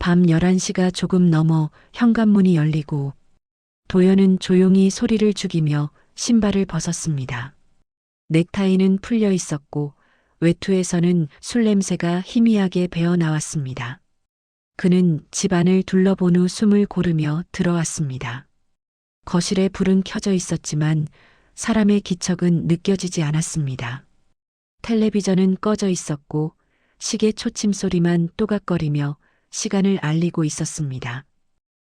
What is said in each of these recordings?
밤 11시가 조금 넘어 현관문이 열리고 도연은 조용히 소리를 죽이며 신발을 벗었습니다. 넥타이는 풀려 있었고 외투에서는 술 냄새가 희미하게 배어 나왔습니다. 그는 집안을 둘러본 후 숨을 고르며 들어왔습니다. 거실에 불은 켜져 있었지만 사람의 기척은 느껴지지 않았습니다. 텔레비전은 꺼져 있었고 시계 초침 소리만 또각거리며 시간을 알리고 있었습니다.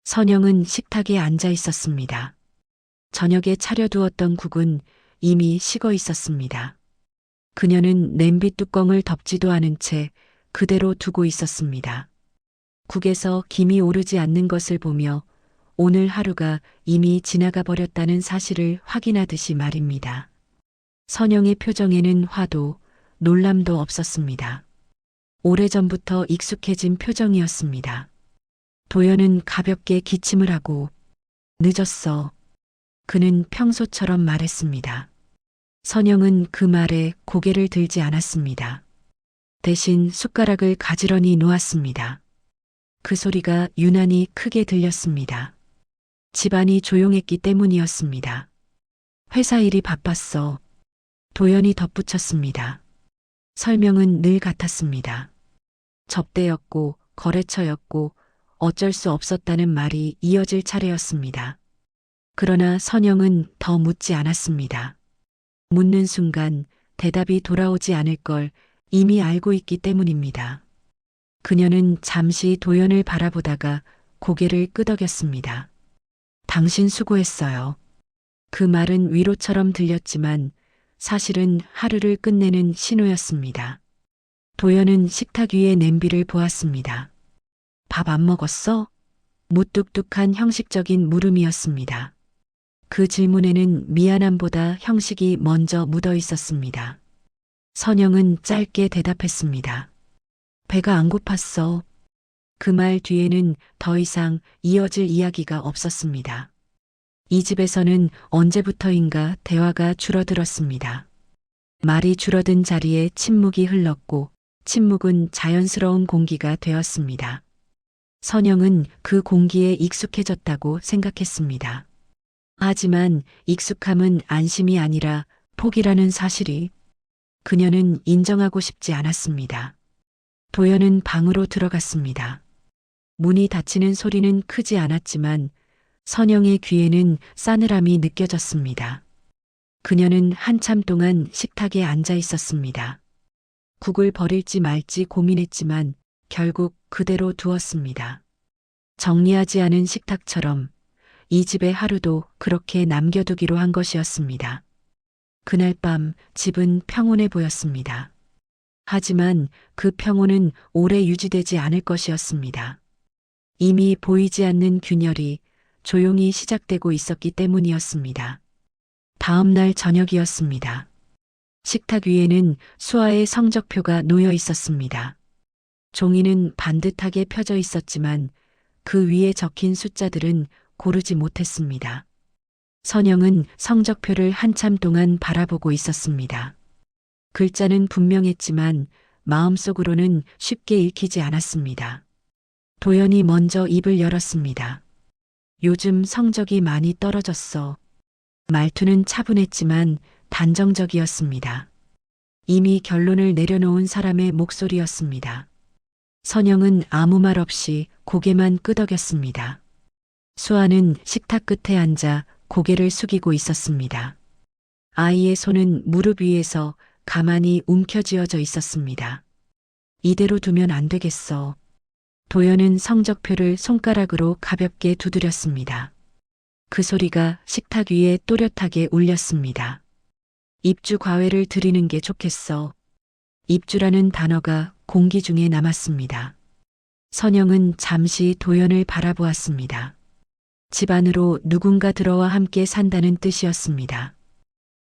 선영은 식탁에 앉아 있었습니다. 저녁에 차려두었던 국은 이미 식어 있었습니다. 그녀는 냄비 뚜껑을 덮지도 않은 채 그대로 두고 있었습니다. 국에서 김이 오르지 않는 것을 보며 오늘 하루가 이미 지나가 버렸다는 사실을 확인하듯이 말입니다. 선영의 표정에는 화도 놀람도 없었습니다. 오래전부터 익숙해진 표정이었습니다. 도연은 가볍게 기침을 하고 늦었어. 그는 평소처럼 말했습니다. 선영은 그 말에 고개를 들지 않았습니다. 대신 숟가락을 가지런히 놓았습니다. 그 소리가 유난히 크게 들렸습니다. 집안이 조용했기 때문이었습니다. 회사 일이 바빴어. 도연이 덧붙였습니다. 설명은 늘 같았습니다. 접대였고 거래처였고 어쩔 수 없었다는 말이 이어질 차례였습니다. 그러나 선영은 더 묻지 않았습니다. 묻는 순간 대답이 돌아오지 않을 걸 이미 알고 있기 때문입니다. 그녀는 잠시 도연을 바라보다가 고개를 끄덕였습니다. 당신 수고했어요. 그 말은 위로처럼 들렸지만 사실은 하루를 끝내는 신호였습니다. 도연은 식탁 위의 냄비를 보았습니다. 밥 안 먹었어? 무뚝뚝한 형식적인 물음이었습니다. 그 질문에는 미안함보다 형식이 먼저 묻어 있었습니다. 선영은 짧게 대답했습니다. 배가 안 고팠어. 그 말 뒤에는 더 이상 이어질 이야기가 없었습니다. 이 집에서는 언제부터인가 대화가 줄어들었습니다. 말이 줄어든 자리에 침묵이 흘렀고 침묵은 자연스러운 공기가 되었습니다. 선영은 그 공기에 익숙해졌다고 생각했습니다. 하지만 익숙함은 안심이 아니라 포기라는 사실이 그녀는 인정하고 싶지 않았습니다. 도연은 방으로 들어갔습니다. 문이 닫히는 소리는 크지 않았지만 선영의 귀에는 싸늘함이 느껴졌습니다. 그녀는 한참 동안 식탁에 앉아 있었습니다. 국을 버릴지 말지 고민했지만 결국 그대로 두었습니다. 정리하지 않은 식탁처럼 이 집의 하루도 그렇게 남겨두기로 한 것이었습니다. 그날 밤 집은 평온해 보였습니다. 하지만 그 평온은 오래 유지되지 않을 것이었습니다. 이미 보이지 않는 균열이 조용히 시작되고 있었기 때문이었습니다. 다음 날 저녁이었습니다. 식탁 위에는 수아의 성적표가 놓여 있었습니다. 종이는 반듯하게 펴져 있었지만 그 위에 적힌 숫자들은 고르지 못했습니다. 선영은 성적표를 한참 동안 바라보고 있었습니다. 글자는 분명했지만 마음속으로는 쉽게 읽히지 않았습니다. 도연이 먼저 입을 열었습니다. 요즘 성적이 많이 떨어졌어. 말투는 차분했지만 단정적이었습니다. 이미 결론을 내려놓은 사람의 목소리였습니다. 선영은 아무 말 없이 고개만 끄덕였습니다. 수아는 식탁 끝에 앉아 고개를 숙이고 있었습니다. 아이의 손은 무릎 위에서 가만히 움켜쥐어져 있었습니다. 이대로 두면 안 되겠어. 도연은 성적표를 손가락으로 가볍게 두드렸습니다. 그 소리가 식탁 위에 또렷하게 울렸습니다. 입주 과외를 드리는 게 좋겠어. 입주라는 단어가 공기 중에 남았습니다. 선영은 잠시 도연을 바라보았습니다. 집 안으로 누군가 들어와 함께 산다는 뜻이었습니다.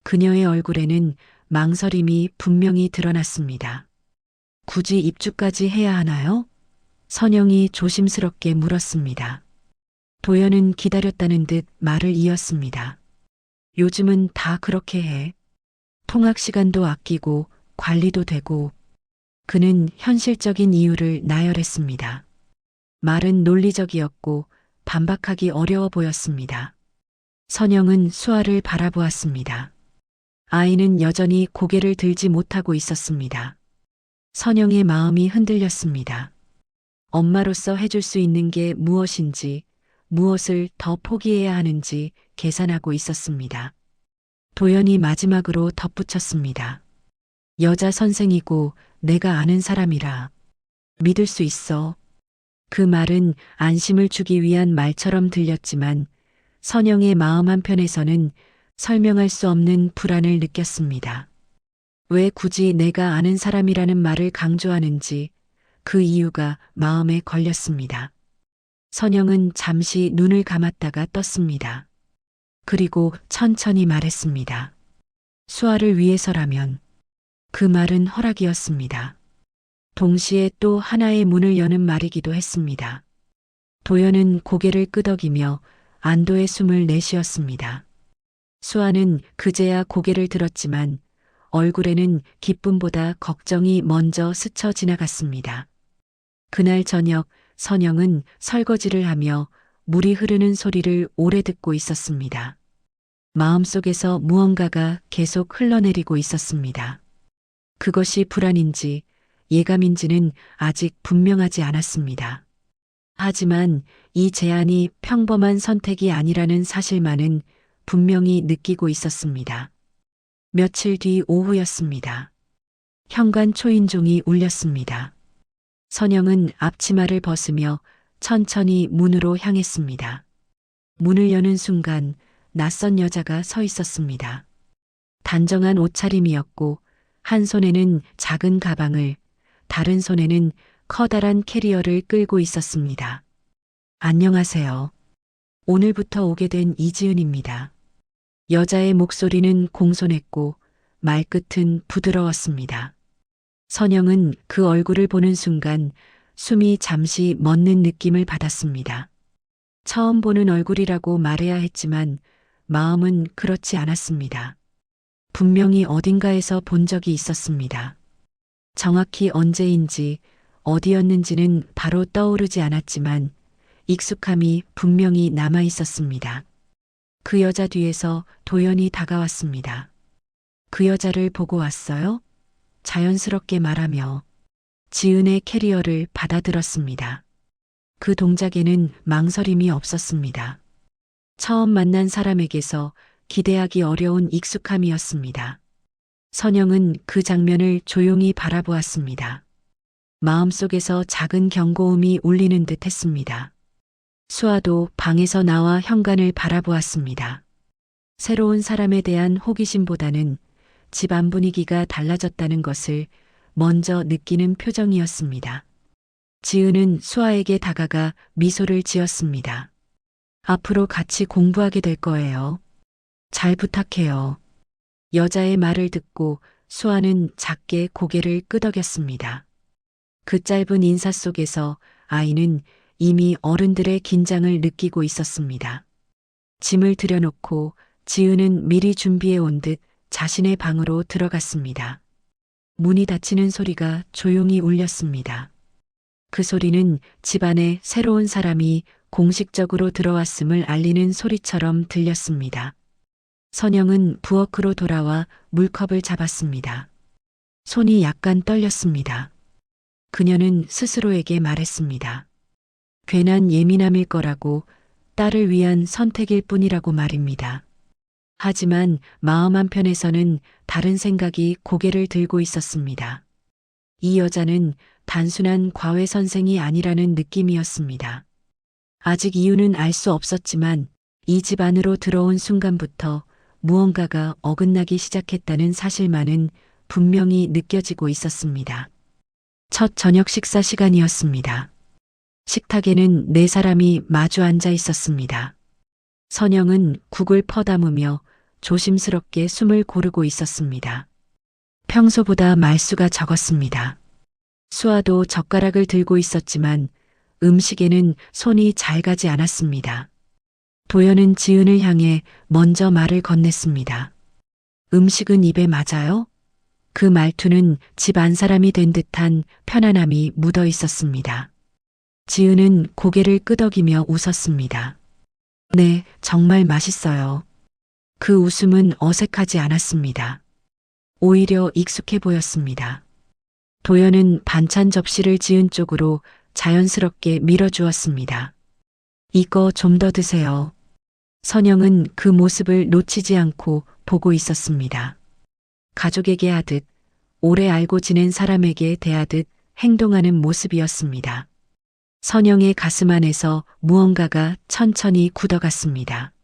그녀의 얼굴에는 망설임이 분명히 드러났습니다. 굳이 입주까지 해야 하나요? 선영이 조심스럽게 물었습니다. 도연은 기다렸다는 듯 말을 이었습니다. 요즘은 다 그렇게 해. 통학 시간도 아끼고 관리도 되고 그는 현실적인 이유를 나열했습니다. 말은 논리적이었고 반박하기 어려워 보였습니다. 선영은 수아를 바라보았습니다. 아이는 여전히 고개를 들지 못하고 있었습니다. 선영의 마음이 흔들렸습니다. 엄마로서 해줄 수 있는 게 무엇인지, 무엇을 더 포기해야 하는지 계산하고 있었습니다. 도연이 마지막으로 덧붙였습니다. 여자 선생이고 내가 아는 사람이라 믿을 수 있어. 그 말은 안심을 주기 위한 말처럼 들렸지만 선영의 마음 한편에서는 설명할 수 없는 불안을 느꼈습니다. 왜 굳이 내가 아는 사람이라는 말을 강조하는지 그 이유가 마음에 걸렸습니다. 선영은 잠시 눈을 감았다가 떴습니다. 그리고 천천히 말했습니다. 수아를 위해서라면 그 말은 허락이었습니다. 동시에 또 하나의 문을 여는 말이기도 했습니다. 도연은 고개를 끄덕이며 안도의 숨을 내쉬었습니다. 수아는 그제야 고개를 들었지만 얼굴에는 기쁨보다 걱정이 먼저 스쳐 지나갔습니다. 그날 저녁 선영은 설거지를 하며 물이 흐르는 소리를 오래 듣고 있었습니다. 마음속에서 무언가가 계속 흘러내리고 있었습니다. 그것이 불안인지 예감인지는 아직 분명하지 않았습니다. 하지만 이 제안이 평범한 선택이 아니라는 사실만은 분명히 느끼고 있었습니다. 며칠 뒤 오후였습니다. 현관 초인종이 울렸습니다. 선영은 앞치마를 벗으며 천천히 문으로 향했습니다. 문을 여는 순간 낯선 여자가 서 있었습니다. 단정한 옷차림이었고 한 손에는 작은 가방을 다른 손에는 커다란 캐리어를 끌고 있었습니다. 안녕하세요. 오늘부터 오게 된 이지은입니다. 여자의 목소리는 공손했고 말끝은 부드러웠습니다. 선영은 그 얼굴을 보는 순간 숨이 잠시 멎는 느낌을 받았습니다. 처음 보는 얼굴이라고 말해야 했지만 마음은 그렇지 않았습니다. 분명히 어딘가에서 본 적이 있었습니다. 정확히 언제인지 어디였는지는 바로 떠오르지 않았지만 익숙함이 분명히 남아 있었습니다. 그 여자 뒤에서 도연이 다가왔습니다. 그 여자를 보고 왔어요? 자연스럽게 말하며 지은의 캐리어를 받아들었습니다. 그 동작에는 망설임이 없었습니다. 처음 만난 사람에게서 기대하기 어려운 익숙함이었습니다. 선영은 그 장면을 조용히 바라보았습니다. 마음속에서 작은 경고음이 울리는 듯 했습니다. 수아도 방에서 나와 현관을 바라보았습니다. 새로운 사람에 대한 호기심보다는 집안 분위기가 달라졌다는 것을 먼저 느끼는 표정이었습니다. 지은은 수아에게 다가가 미소를 지었습니다. 앞으로 같이 공부하게 될 거예요. 잘 부탁해요. 여자의 말을 듣고 수아는 작게 고개를 끄덕였습니다. 그 짧은 인사 속에서 아이는 이미 어른들의 긴장을 느끼고 있었습니다. 짐을 들여놓고 지은은 미리 준비해 온 듯 자신의 방으로 들어갔습니다. 문이 닫히는 소리가 조용히 울렸습니다. 그 소리는 집안에 새로운 사람이 공식적으로 들어왔음을 알리는 소리처럼 들렸습니다. 선영은 부엌으로 돌아와 물컵을 잡았습니다. 손이 약간 떨렸습니다. 그녀는 스스로에게 말했습니다. 괜한 예민함일 거라고 딸을 위한 선택일 뿐이라고 말입니다. 하지만 마음 한편에서는 다른 생각이 고개를 들고 있었습니다. 이 여자는 단순한 과외 선생이 아니라는 느낌이었습니다. 아직 이유는 알 수 없었지만 이 집 안으로 들어온 순간부터 무언가가 어긋나기 시작했다는 사실만은 분명히 느껴지고 있었습니다. 첫 저녁 식사 시간이었습니다. 식탁에는 네 사람이 마주 앉아 있었습니다. 선영은 국을 퍼담으며 조심스럽게 숨을 고르고 있었습니다. 평소보다 말수가 적었습니다. 수아도 젓가락을 들고 있었지만 음식에는 손이 잘 가지 않았습니다. 도연은 지은을 향해 먼저 말을 건넸습니다. 음식은 입에 맞아요? 그 말투는 집 안 사람이 된 듯한 편안함이 묻어 있었습니다. 지은은 고개를 끄덕이며 웃었습니다. 네, 정말 맛있어요. 그 웃음은 어색하지 않았습니다. 오히려 익숙해 보였습니다. 도연은 반찬 접시를 지은 쪽으로 자연스럽게 밀어주었습니다. 이거 좀 더 드세요. 선영은 그 모습을 놓치지 않고 보고 있었습니다. 가족에게 하듯, 오래 알고 지낸 사람에게 대하듯 행동하는 모습이었습니다. 선영의 가슴 안에서 무언가가 천천히 굳어갔습니다.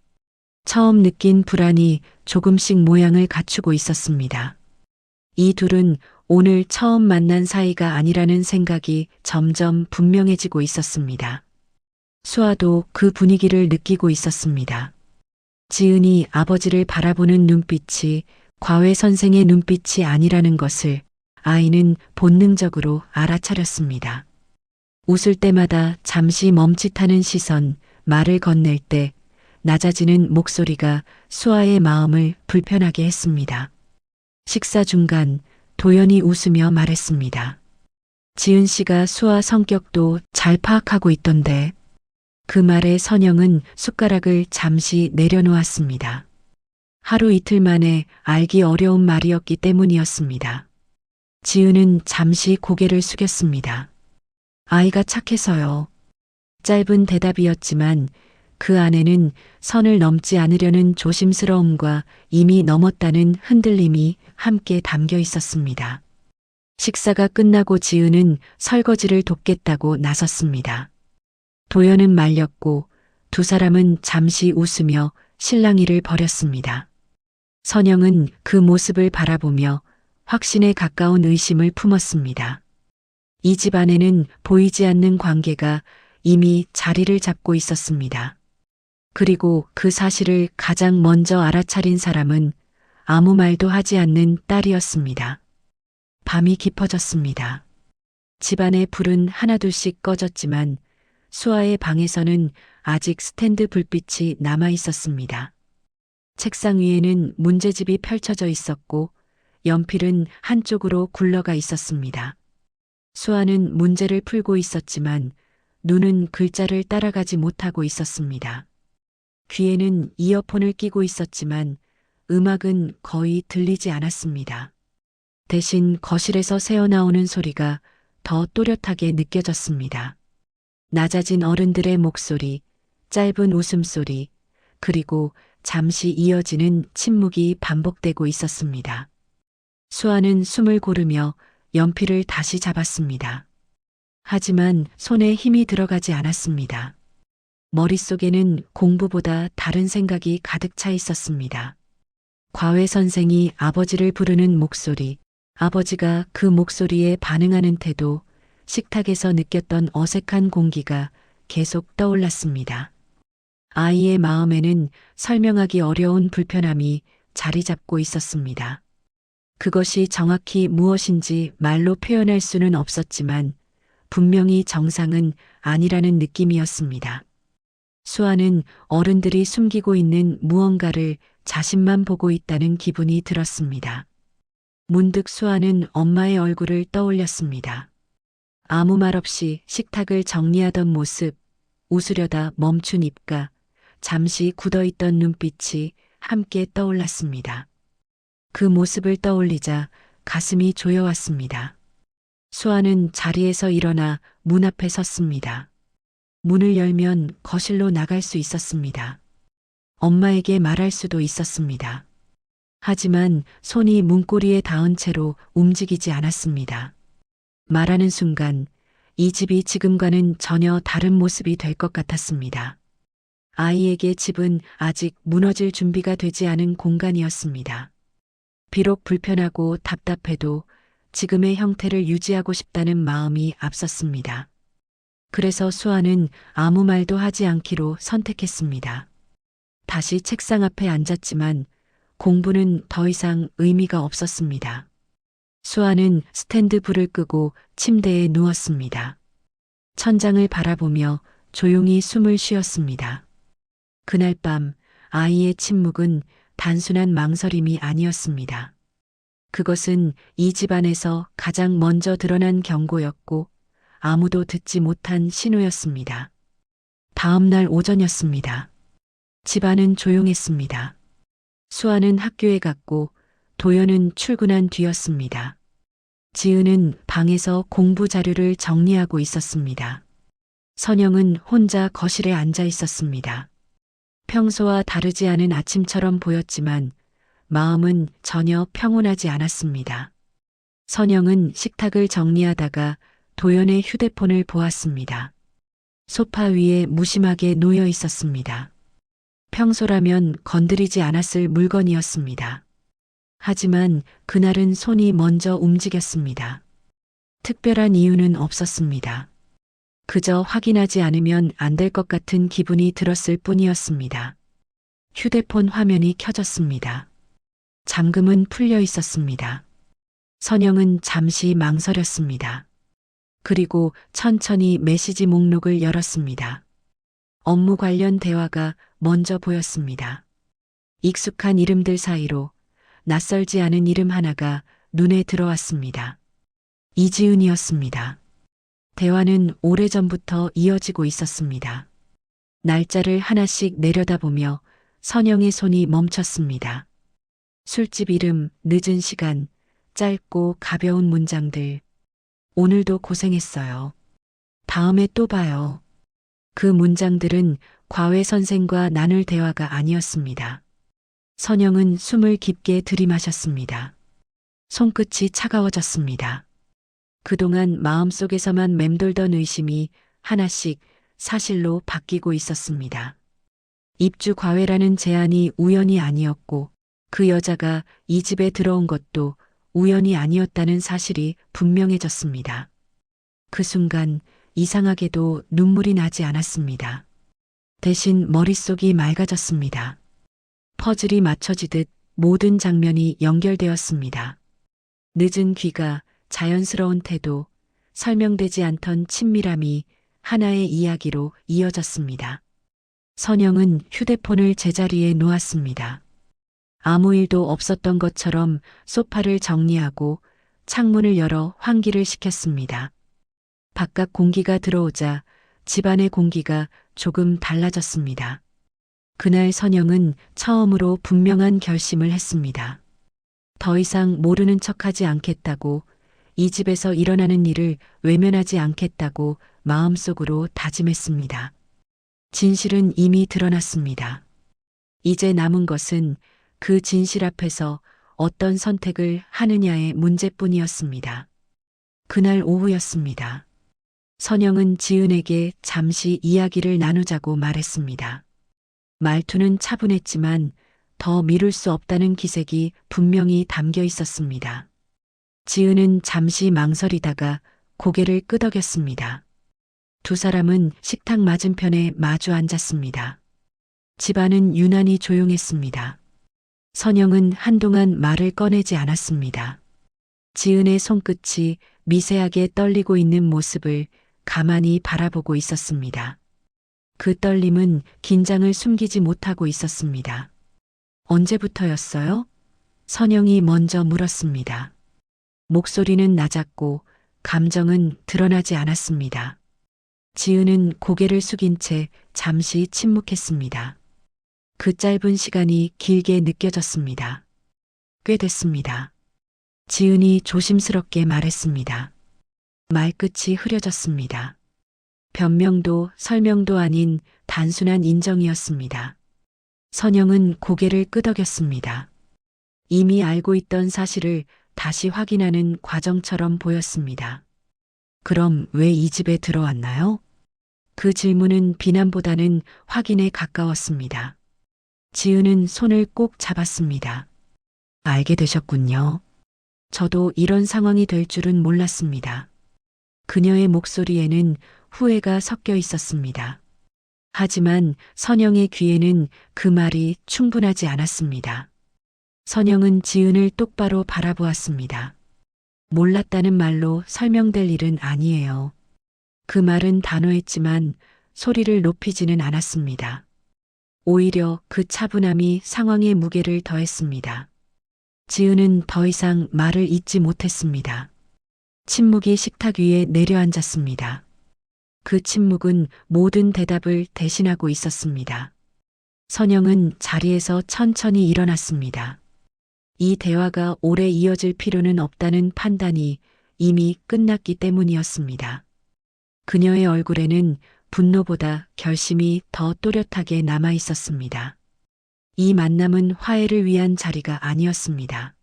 처음 느낀 불안이 조금씩 모양을 갖추고 있었습니다. 이 둘은 오늘 처음 만난 사이가 아니라는 생각이 점점 분명해지고 있었습니다. 수아도 그 분위기를 느끼고 있었습니다. 지은이 아버지를 바라보는 눈빛이 과외 선생의 눈빛이 아니라는 것을 아이는 본능적으로 알아차렸습니다. 웃을 때마다 잠시 멈칫하는 시선, 말을 건넬 때 낮아지는 목소리가 수아의 마음을 불편하게 했습니다. 식사 중간 도연이 웃으며 말했습니다. 지은 씨가 수아 성격도 잘 파악하고 있던데 그 말에 선영은 숟가락을 잠시 내려놓았습니다. 하루 이틀 만에 알기 어려운 말이었기 때문이었습니다. 지은은 잠시 고개를 숙였습니다. 아이가 착해서요. 짧은 대답이었지만 그 안에는 선을 넘지 않으려는 조심스러움과 이미 넘었다는 흔들림이 함께 담겨 있었습니다. 식사가 끝나고 지은은 설거지를 돕겠다고 나섰습니다. 도연은 말렸고 두 사람은 잠시 웃으며 실랑이를 벌였습니다. 선영은 그 모습을 바라보며 확신에 가까운 의심을 품었습니다. 이 집안에는 보이지 않는 관계가 이미 자리를 잡고 있었습니다. 그리고 그 사실을 가장 먼저 알아차린 사람은 아무 말도 하지 않는 딸이었습니다. 밤이 깊어졌습니다. 집안의 불은 하나둘씩 꺼졌지만 수아의 방에서는 아직 스탠드 불빛이 남아 있었습니다. 책상 위에는 문제집이 펼쳐져 있었고 연필은 한쪽으로 굴러가 있었습니다. 수아는 문제를 풀고 있었지만 눈은 글자를 따라가지 못하고 있었습니다. 귀에는 이어폰을 끼고 있었지만 음악은 거의 들리지 않았습니다. 대신 거실에서 새어나오는 소리가 더 또렷하게 느껴졌습니다. 낮아진 어른들의 목소리, 짧은 웃음소리, 그리고 잠시 이어지는 침묵이 반복되고 있었습니다. 수아는 숨을 고르며 연필을 다시 잡았습니다. 하지만 손에 힘이 들어가지 않았습니다. 머릿속에는 공부보다 다른 생각이 가득 차 있었습니다. 과외 선생이 아버지를 부르는 목소리, 아버지가 그 목소리에 반응하는 태도, 식탁에서 느꼈던 어색한 공기가 계속 떠올랐습니다. 아이의 마음에는 설명하기 어려운 불편함이 자리 잡고 있었습니다. 그것이 정확히 무엇인지 말로 표현할 수는 없었지만 분명히 정상은 아니라는 느낌이었습니다. 수아는 어른들이 숨기고 있는 무언가를 자신만 보고 있다는 기분이 들었습니다. 문득 수아는 엄마의 얼굴을 떠올렸습니다. 아무 말 없이 식탁을 정리하던 모습, 웃으려다 멈춘 입가, 잠시 굳어있던 눈빛이 함께 떠올랐습니다. 그 모습을 떠올리자 가슴이 조여왔습니다. 수아는 자리에서 일어나 문 앞에 섰습니다. 문을 열면 거실로 나갈 수 있었습니다. 엄마에게 말할 수도 있었습니다. 하지만 손이 문고리에 닿은 채로 움직이지 않았습니다. 말하는 순간 이 집이 지금과는 전혀 다른 모습이 될 것 같았습니다. 아이에게 집은 아직 무너질 준비가 되지 않은 공간이었습니다. 비록 불편하고 답답해도 지금의 형태를 유지하고 싶다는 마음이 앞섰습니다. 그래서 수아는 아무 말도 하지 않기로 선택했습니다. 다시 책상 앞에 앉았지만 공부는 더 이상 의미가 없었습니다. 수아는 스탠드 불을 끄고 침대에 누웠습니다. 천장을 바라보며 조용히 숨을 쉬었습니다. 그날 밤 아이의 침묵은 단순한 망설임이 아니었습니다. 그것은 이 집안에서 가장 먼저 드러난 경고였고 아무도 듣지 못한 신호였습니다. 다음 날 오전이었습니다. 집안은 조용했습니다. 수아는 학교에 갔고 도연은 출근한 뒤였습니다. 지은은 방에서 공부 자료를 정리하고 있었습니다. 선영은 혼자 거실에 앉아 있었습니다. 평소와 다르지 않은 아침처럼 보였지만 마음은 전혀 평온하지 않았습니다. 선영은 식탁을 정리하다가 도연의 휴대폰을 보았습니다. 소파 위에 무심하게 놓여 있었습니다. 평소라면 건드리지 않았을 물건이었습니다. 하지만 그날은 손이 먼저 움직였습니다. 특별한 이유는 없었습니다. 그저 확인하지 않으면 안 될 것 같은 기분이 들었을 뿐이었습니다. 휴대폰 화면이 켜졌습니다. 잠금은 풀려 있었습니다. 선영은 잠시 망설였습니다. 그리고 천천히 메시지 목록을 열었습니다. 업무 관련 대화가 먼저 보였습니다. 익숙한 이름들 사이로 낯설지 않은 이름 하나가 눈에 들어왔습니다. 이지은이었습니다. 대화는 오래전부터 이어지고 있었습니다. 날짜를 하나씩 내려다보며 선영의 손이 멈췄습니다. 술집 이름, 늦은 시간, 짧고 가벼운 문장들. 오늘도 고생했어요. 다음에 또 봐요. 그 문장들은 과외 선생과 나눌 대화가 아니었습니다. 선영은 숨을 깊게 들이마셨습니다. 손끝이 차가워졌습니다. 그동안 마음속에서만 맴돌던 의심이 하나씩 사실로 바뀌고 있었습니다. 입주 과외라는 제안이 우연이 아니었고 그 여자가 이 집에 들어온 것도 우연이 아니었다는 사실이 분명해졌습니다. 그 순간 이상하게도 눈물이 나지 않았습니다. 대신 머릿속이 맑아졌습니다. 퍼즐이 맞춰지듯 모든 장면이 연결되었습니다. 늦은 귀가 자연스러운 태도, 설명되지 않던 친밀함이 하나의 이야기로 이어졌습니다. 선영은 휴대폰을 제자리에 놓았습니다. 아무 일도 없었던 것처럼 소파를 정리하고 창문을 열어 환기를 시켰습니다. 바깥 공기가 들어오자 집안의 공기가 조금 달라졌습니다. 그날 선영은 처음으로 분명한 결심을 했습니다. 더 이상 모르는 척하지 않겠다고 이 집에서 일어나는 일을 외면하지 않겠다고 마음속으로 다짐했습니다. 진실은 이미 드러났습니다. 이제 남은 것은 그 진실 앞에서 어떤 선택을 하느냐의 문제뿐이었습니다. 그날 오후였습니다. 선영은 지은에게 잠시 이야기를 나누자고 말했습니다. 말투는 차분했지만 더 미룰 수 없다는 기색이 분명히 담겨 있었습니다. 지은은 잠시 망설이다가 고개를 끄덕였습니다. 두 사람은 식탁 맞은편에 마주 앉았습니다. 집안은 유난히 조용했습니다. 선영은 한동안 말을 꺼내지 않았습니다. 지은의 손끝이 미세하게 떨리고 있는 모습을 가만히 바라보고 있었습니다. 그 떨림은 긴장을 숨기지 못하고 있었습니다. 언제부터였어요? 선영이 먼저 물었습니다. 목소리는 낮았고 감정은 드러나지 않았습니다. 지은은 고개를 숙인 채 잠시 침묵했습니다. 그 짧은 시간이 길게 느껴졌습니다. 꽤 됐습니다. 지은이 조심스럽게 말했습니다. 말끝이 흐려졌습니다. 변명도 설명도 아닌 단순한 인정이었습니다. 선영은 고개를 끄덕였습니다. 이미 알고 있던 사실을 다시 확인하는 과정처럼 보였습니다. 그럼 왜 이 집에 들어왔나요? 그 질문은 비난보다는 확인에 가까웠습니다. 지은은 손을 꼭 잡았습니다. 알게 되셨군요. 저도 이런 상황이 될 줄은 몰랐습니다. 그녀의 목소리에는 후회가 섞여 있었습니다. 하지만 선영의 귀에는 그 말이 충분하지 않았습니다. 선영은 지은을 똑바로 바라보았습니다. 몰랐다는 말로 설명될 일은 아니에요. 그 말은 단호했지만 소리를 높이지는 않았습니다. 오히려 그 차분함이 상황의 무게를 더했습니다. 지은은 더 이상 말을 잇지 못했습니다. 침묵이 식탁 위에 내려앉았습니다. 그 침묵은 모든 대답을 대신하고 있었습니다. 선영은 자리에서 천천히 일어났습니다. 이 대화가 오래 이어질 필요는 없다는 판단이 이미 끝났기 때문이었습니다. 그녀의 얼굴에는 분노보다 결심이 더 또렷하게 남아 있었습니다. 이 만남은 화해를 위한 자리가 아니었습니다.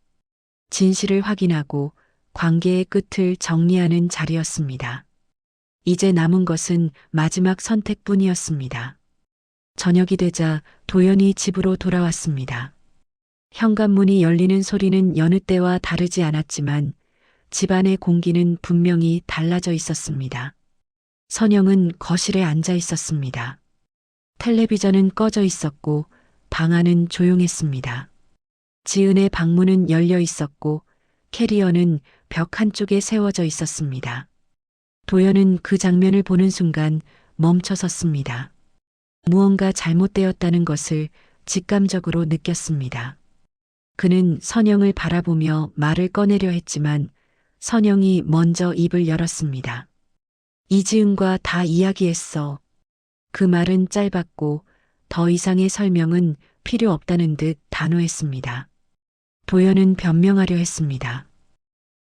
진실을 확인하고 관계의 끝을 정리하는 자리였습니다. 이제 남은 것은 마지막 선택뿐이었습니다. 저녁이 되자 도연이 집으로 돌아왔습니다. 현관문이 열리는 소리는 여느 때와 다르지 않았지만 집안의 공기는 분명히 달라져 있었습니다. 선영은 거실에 앉아 있었습니다. 텔레비전은 꺼져 있었고 방 안은 조용했습니다. 지은의 방문은 열려 있었고 캐리어는 벽 한쪽에 세워져 있었습니다. 도연은 그 장면을 보는 순간 멈춰 섰습니다. 무언가 잘못되었다는 것을 직감적으로 느꼈습니다. 그는 선영을 바라보며 말을 꺼내려 했지만 선영이 먼저 입을 열었습니다. 이지은과 다 이야기했어. 그 말은 짧았고 더 이상의 설명은 필요 없다는 듯 단호했습니다. 도연은 변명하려 했습니다.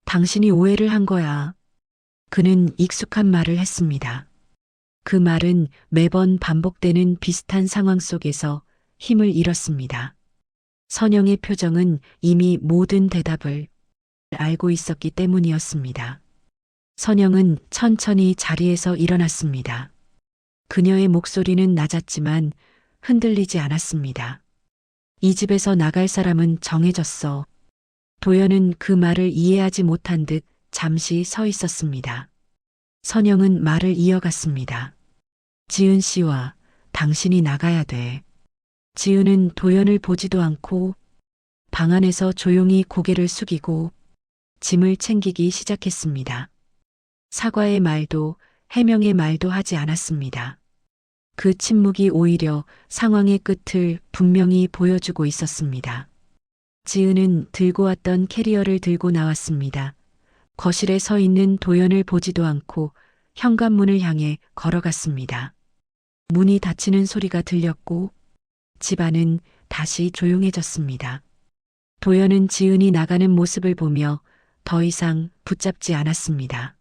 당신이 오해를 한 거야. 그는 익숙한 말을 했습니다. 그 말은 매번 반복되는 비슷한 상황 속에서 힘을 잃었습니다. 선영의 표정은 이미 모든 대답을 알고 있었기 때문이었습니다. 선영은 천천히 자리에서 일어났습니다. 그녀의 목소리는 낮았지만 흔들리지 않았습니다. 이 집에서 나갈 사람은 정해졌어. 도연은 그 말을 이해하지 못한 듯 잠시 서 있었습니다. 선영은 말을 이어갔습니다. 지은 씨와 당신이 나가야 돼. 지은은 도연을 보지도 않고 방 안에서 조용히 고개를 숙이고 짐을 챙기기 시작했습니다. 사과의 말도 해명의 말도 하지 않았습니다. 그 침묵이 오히려 상황의 끝을 분명히 보여주고 있었습니다. 지은은 들고 왔던 캐리어를 들고 나왔습니다. 거실에 서 있는 도연을 보지도 않고 현관문을 향해 걸어갔습니다. 문이 닫히는 소리가 들렸고 집안은 다시 조용해졌습니다. 도연은 지은이 나가는 모습을 보며 더 이상 붙잡지 않았습니다.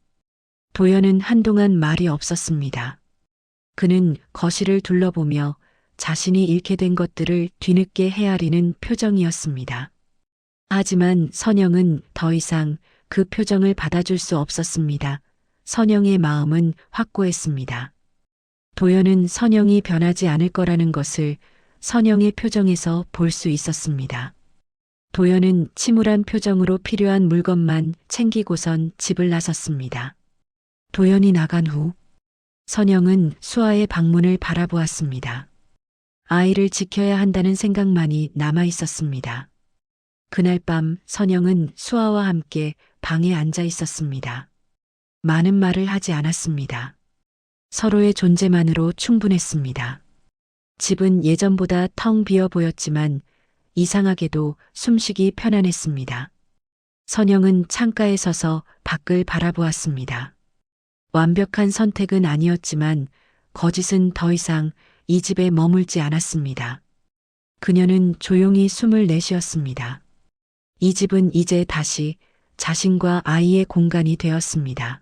도연은 한동안 말이 없었습니다. 그는 거실을 둘러보며 자신이 잃게 된 것들을 뒤늦게 헤아리는 표정이었습니다. 하지만 선영은 더 이상 그 표정을 받아줄 수 없었습니다. 선영의 마음은 확고했습니다. 도연은 선영이 변하지 않을 거라는 것을 선영의 표정에서 볼 수 있었습니다. 도연은 침울한 표정으로 필요한 물건만 챙기고선 집을 나섰습니다. 도연이 나간 후 선영은 수아의 방문을 바라보았습니다. 아이를 지켜야 한다는 생각만이 남아 있었습니다. 그날 밤 선영은 수아와 함께 방에 앉아 있었습니다. 많은 말을 하지 않았습니다. 서로의 존재만으로 충분했습니다. 집은 예전보다 텅 비어 보였지만 이상하게도 숨쉬기 편안했습니다. 선영은 창가에 서서 밖을 바라보았습니다. 완벽한 선택은 아니었지만 거짓은 더 이상 이 집에 머물지 않았습니다. 그녀는 조용히 숨을 내쉬었습니다. 이 집은 이제 다시 자신과 아이의 공간이 되었습니다.